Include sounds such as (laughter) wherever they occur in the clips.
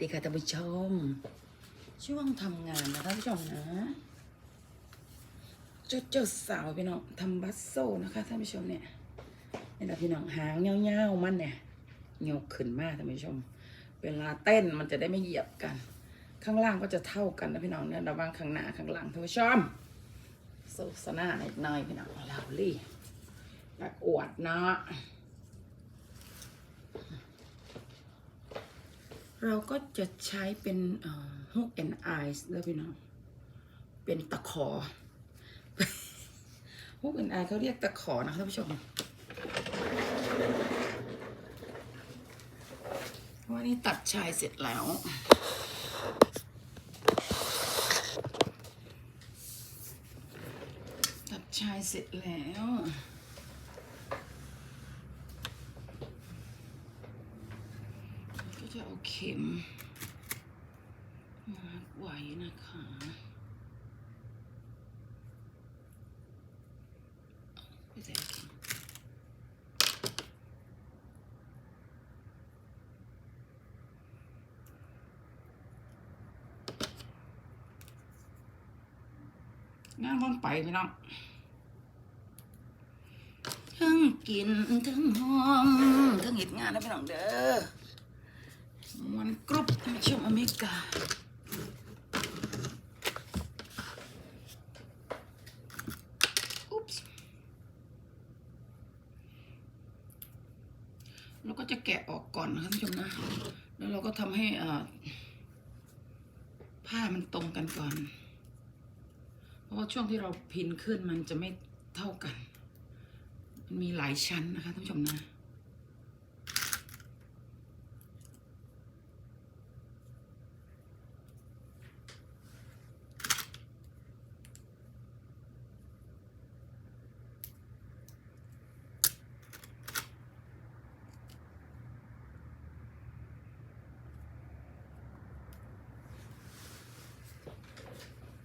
ดีค่ะท่านผู้ชม ช่วงทำงานนะท่านผู้ชมนะเจ้าเจ้าสาวพี่น้องทำบัสโซนะคะท่านผู้ชมเนี่ยนี่แหละพี่น้องหางเงาๆมันเนี่ยยกขึ้นมากท่านผู้ชม เวลาเต้นมันจะได้ไม่เหยียบกัน ข้างล่างก็จะเท่ากันนะพี่น้องเนี่ยระวังข้างหน้าข้างหลังท่านผู้ชมโซสนาหน่อยพี่น้องเราลี่อยากอวดเนาะ เราก็จะใช้เป็นฮุกแอนไอส์แล้วพี่น้อง เป็นตะขอฮุกแอนไอเขาเรียกตะขอนะคะท่านผู้ชมวันนี้ตัดชายเสร็จแล้ว ตัดชายเสร็จแล้ว ก็จะ เข็มมาไว้นะคะไม่ใส่เข็มงานวันไปพี่น้องทั้งกินทั้งหอมทั้งเหตุงานนะพี่น้องเด้อ มันกรุบท่านชมอเมริกาอุ๊ปส์เราก็จะแกะออกก่อนนะครับท่านผู้ชมนะ แล้วเราก็ทำให้ผ้ามันตรงกันก่อน เพราะว่าช่วงที่เราพินขึ้นมันจะไม่เท่ากัน มันมีหลายชั้นนะคะท่านผู้ชมนะ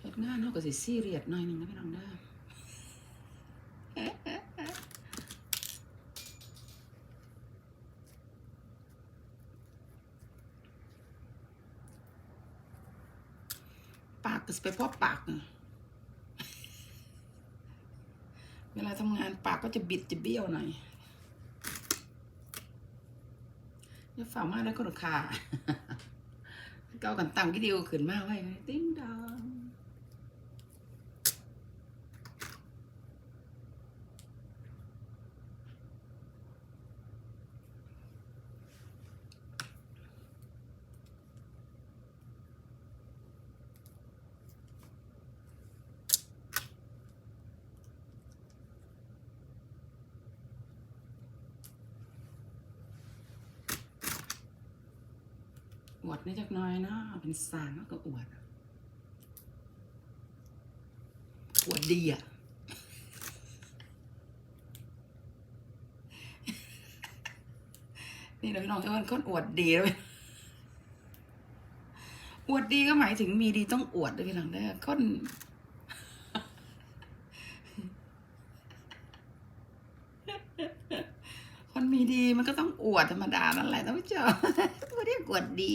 เฮ็ดงานเขาก็ สิซีเรียสหน่อยหนึงนะพี่น้องเด้อปากก็สิไปพราะปากน่ะเวลาทำงานปากก็จะบิดจะเบี้ยวหน่อยอย่าฝ่ามากแล้วก็ราคาเก้ากันต่ำกี่เดียวขึ้นมาไว้ติ้งดอ อวดนิดจักน้อยเนาะเป็นสางก็อวดอวดดีอะนี่เราพี่น้องเอ้วันคนอวดดีเลยอวดดีก็หมายถึงมีดีต้องอวดด้วยพี่น้องได้อคนคนมีดีมันก็ต้ อวดธรรมดานั่นแหละท่านผู้ชมไม่ได้อวดดี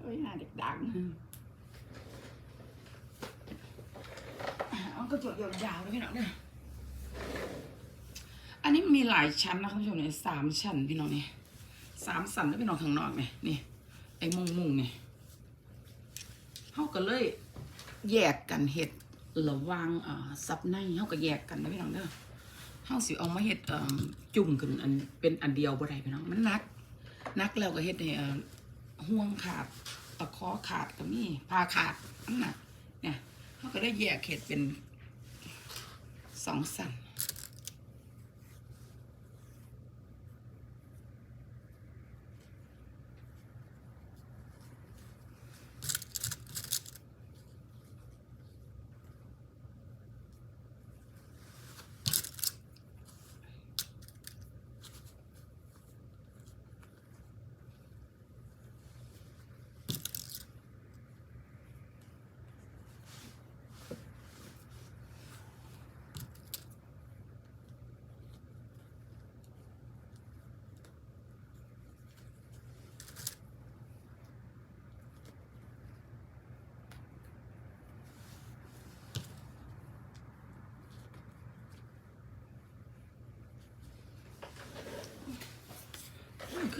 โอ้ยหน้าเด็กดังเอากระจกยาวๆเลยพี่น้องเนี่ยอันนี้มีหลายชั้นนะท่านผู้ชมเนี่ยสามชั้นพี่น้องเนี่ยสามสันแล้วพี่น้องข้างนอกเนี่ยนี่ไอ้มุงมุงเนี่ยเขาก็เลยแยกกันเห็ดระวางอ่าซับในเขาก็แยกกันนะพี่น้องเด้อ เฮาสิเอามาเฮ็ดเอ่อจุ่มขึ้นอันเป็นอันเดียวบ่ได้พี่น้องมันนักนักแล้วก็เฮ็ดให้เอ่อห่วงขาดตะขอขาดก็มีผ้าขาดอันน่ะเนี่ยเฮาก็ได้แยกเฮ็ดเป็นสองสั่น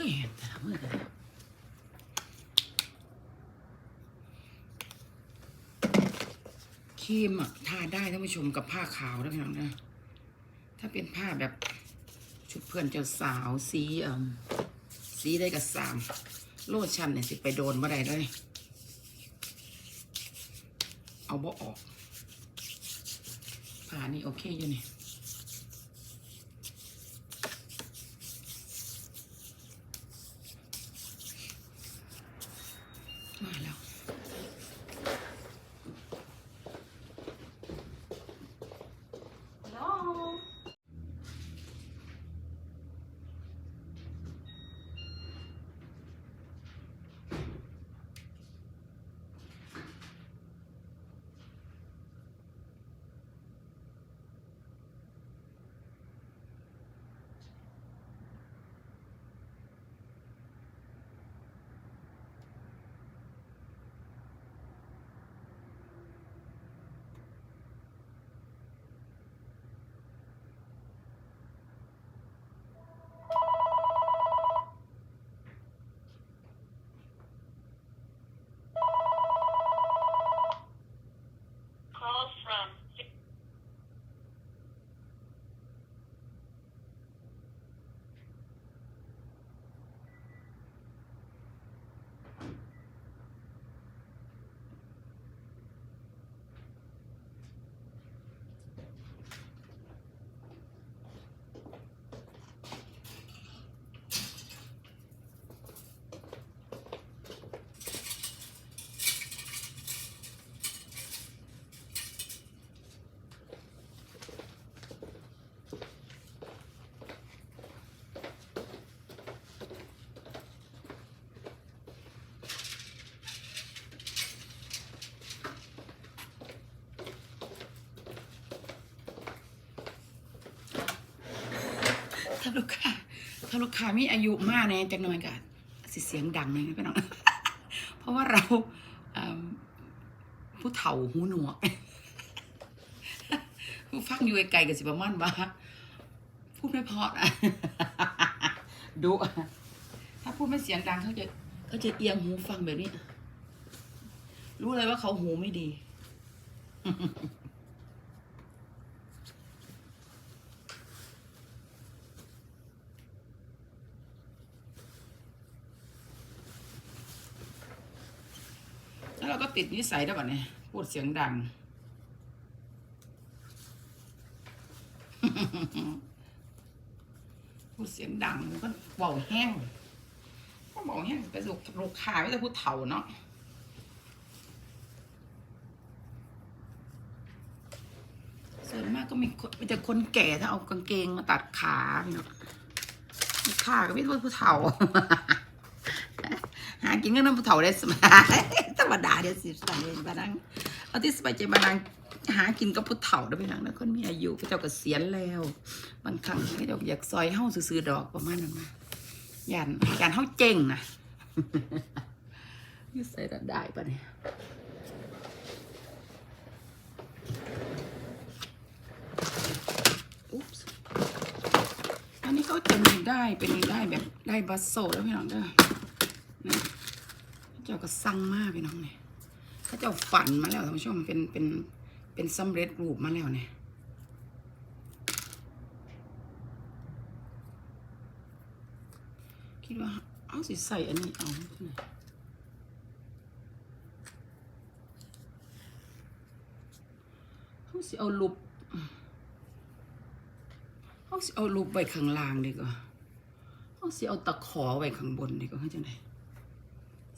เมื่อไหร่ครีมอะทาได้ท่านผู้ชมกับผ้าขาวนะพี่น้องนะ ถ้าเป็นผ้าแบบชุดเพื่อนเจ้าสาวสีเอ่มสีได้กับสามโลชั่นเนี่ยสิไปโดนบ่อได้เลยเอาบ่ออกผ้านี่โอเคอยู่นี่ มาแล้ว Call from ถ้าลูกค้าถ้าลูกค้ามีอายุมากเนี่ยจักหน่อยก็สิเสียงดังเลยนะพี่น้องเพราะว่าเราผู้เฒ่าหูหนวกผู้ฟังอยู่ไกลๆก็สิประมาณว่าพูดไม่พอนะดูถ้าพูดไม่เสียงดังเขาจะเขาจะเอียงหูฟังแบบนี้ รู้เลยว่าเขาหูไม่ดี เราก็ติดนิสัยแล้วแบบนี้พูดเสียงดัง พูดเสียงดังมันก็เบาแห้งก็เบาแห้งไปสู่ลูกค้าไม่ได้พูดเถ่าเนาะส่วนมากก็มีมีแต่คนแก่ถ้าเอากางเกงมาตัดขาเนาะลูกคาก็ไม่ได้พูดเถ่าากินก็น้ำผู้เฒ่าได้สบายธรรมดาเดี๋ยวสิสบายบานังเอาที่สบายใจบานังหากินกับผู้เฒ่าได้ไปนังนะคนมีอายุก็เจ้าเกษียณแล้ว บางครั้งก็เจ้าอยากซอยเฮาซื้อๆดอกประมาณนั้นนะยานยานเฮาเจ๋งนะอยูใส่ระได้ปะเนี่ยอุ๊บส์อันนี้เขาจะมีได้เป็นได้แบบได้บัสโซแล้วพี่น้องเด้อ จ้าก็สั่งมากพี่น้องเนี่ยเขาเจ้าฝันมาแล้วท่านผู้ชมเป็นเป็นเป็นสำเร็จรูปมาแล้วเนี่ยคิดว่าเอาสิใส่อันนี้เอาเอาสิเอารูปเอาสิเอารูปไว้ข้างล่างดีกว่าเอาสิเอาตะขอไว้ข้างบนดีกว่าเขาใจไหม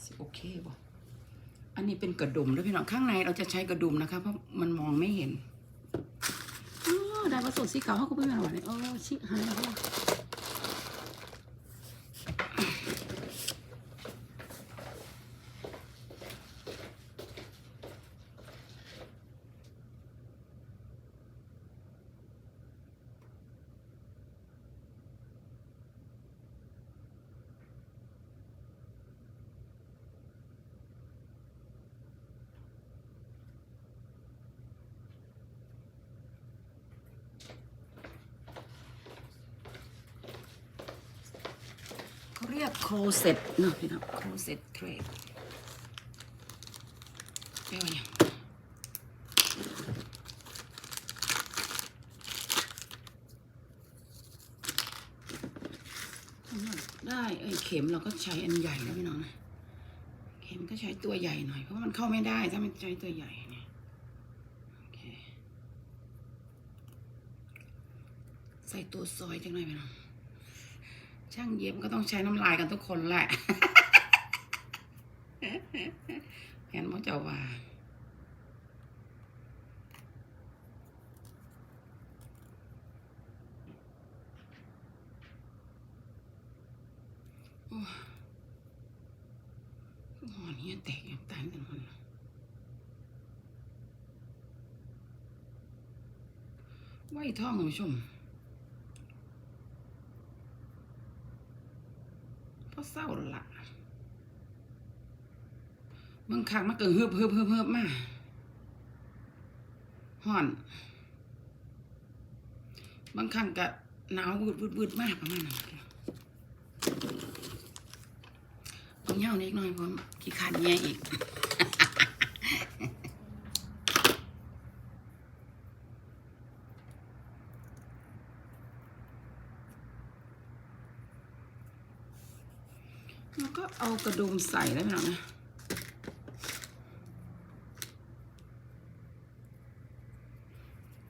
สิโอเคบ่อันนี้เป็นกระดุมด้วยพี่น้องข้างในเราจะใช้กระดุมนะคะ เพราะมันมองไม่เห็นอ้อได้ประสมสีเก่าเขาก็เพิ่งมาหน่อยโอ้ชิหายแล้ว โคเซ็ตเนาะพี่น้องโคเซ็ตเทรดเปรี้ยวยังได้เอ้ยเข็มเราก็ใช้อันใหญ่แล้วพี่น้องนะเข็มก็ใช้ตัวใหญ่หน่อยเพราะมันเข้าไม่ได้ถ้ามันใช้ตัวใหญ่เนี่ยโอเคใส่ตัวซอยจังหน่อยพี่น้อง ช่างเย็บก็ต้องใช้น้ำลายกันทุกคนแหละเห็นมั้งเจ้าว่าโอ้ยหอนเนี้ยแตกอย่างตายกันหมดเลยไหวท้องคุณผู้ชม เพราะเศร้าละบางครั้งมันก็เฮือบเฮือบเฮือบเฮือบมาห่อน บางครั้งก็หนาววืดวืดวืดมากประมาณนั้นเอาเงาเล็กน้อยผมขี้ขาดแย่อีก แล้วก็เอากระดุมใส่ได้ไหมหรอนะ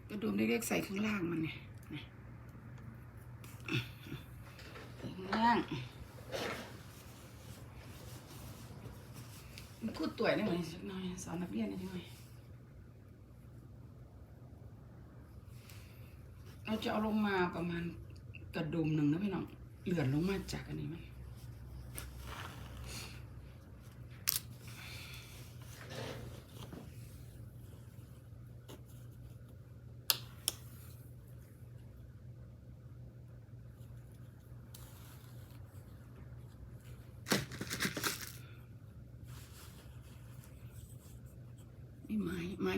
กระดุมเล็กๆใส่ข้างล่างมันเนี่ยใส่ข้างล่างมันพูดตัวได้ไหมสักหน่อยสอนนักเรียนได้ไหมเราจะเอาลงมาประมาณกระดุมหนึ่งนะพี่น้อง เหลื่อนลงมาจากอันนี้มัน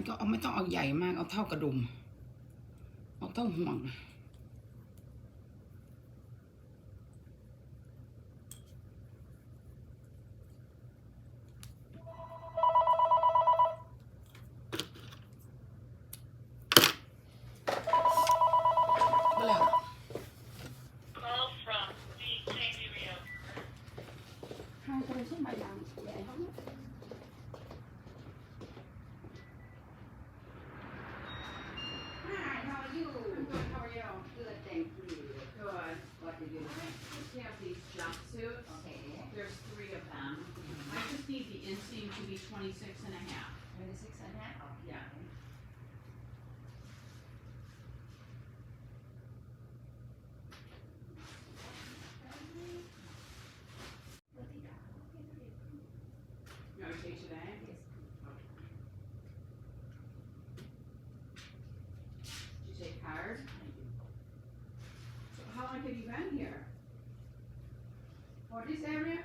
ก็เอาไม่ต้องเอาใหญ่มากเอาเท่ากระดุม เอาเท่าห่วง jumpsuits. Okay. There's three of them. I just need the inseam to be 26 and a half. Twenty-six and a half. Yeah. You want to take today? Did you take card? So how long have you been here? For this area,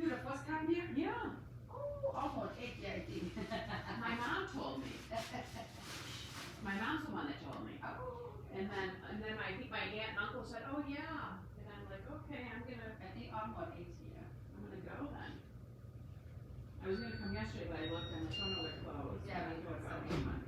you the first time here? Yeah. Oh, almost eight years, I think. (laughs) My mom told me. My mom's the one that told me. Oh, And then, and then I think my aunt and uncle said, oh yeah. And I'm like, okay, I'm gonna, I think almost eight years. I'm gonna go then. I was gonna come yesterday, but I looked and the phone was closed. Yeah, I thought about it's it Monday,